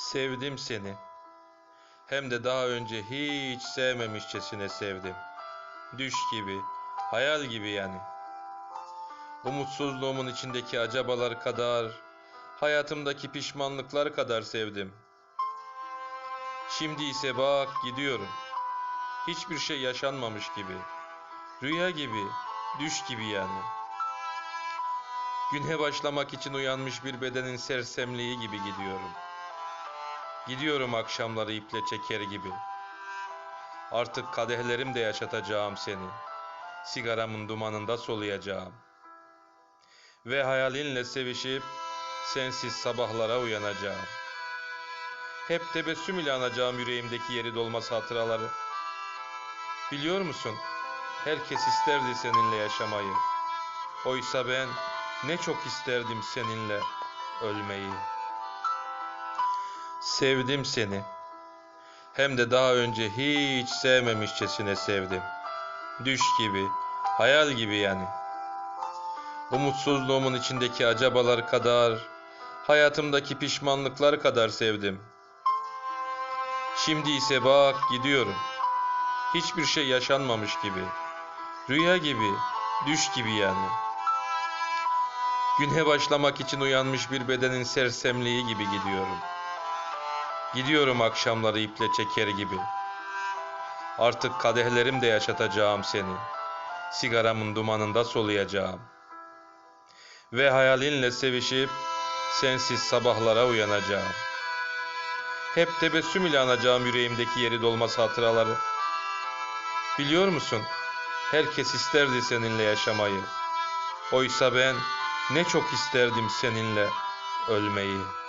Sevdim seni. Hem de daha önce hiç sevmemişçesine sevdim. Düş gibi, hayal gibi yani. Umutsuzluğumun içindeki acabalar kadar, hayatımdaki pişmanlıklar kadar sevdim. Şimdi ise bak gidiyorum. Hiçbir şey yaşanmamış gibi. Rüya gibi, düş gibi yani. Güne başlamak için uyanmış bir bedenin sersemliği gibi gidiyorum. Gidiyorum akşamları iple çeker gibi. Artık kadehlerim de yaşatacağım seni. Sigaramın dumanında soluyacağım. Ve hayalinle sevişip sensiz sabahlara uyanacağım. Hep tebessüm ile anacağım yüreğimdeki yeri dolmaz hatıraları. Biliyor musun? Herkes isterdi seninle yaşamayı. Oysa ben ne çok isterdim seninle ölmeyi. Sevdim seni. Hem de daha önce hiç sevmemişçesine sevdim. Düş gibi, hayal gibi yani. Umutsuzluğumun içindeki acabalar kadar, hayatımdaki pişmanlıklar kadar sevdim. Şimdi ise bak gidiyorum. Hiçbir şey yaşanmamış gibi. Rüya gibi, düş gibi yani. Güne başlamak için uyanmış bir bedenin sersemliği gibi gidiyorum. Gidiyorum akşamları iple çeker gibi. Artık kadehlerim de yaşatacağım seni. Sigaramın dumanında soluyacağım. Ve hayalinle sevişip sensiz sabahlara uyanacağım. Hep tebessüm ile anacağım yüreğimdeki yeri dolmaz hatıraları. Biliyor musun? Herkes isterdi seninle yaşamayı. Oysa ben ne çok isterdim seninle ölmeyi.''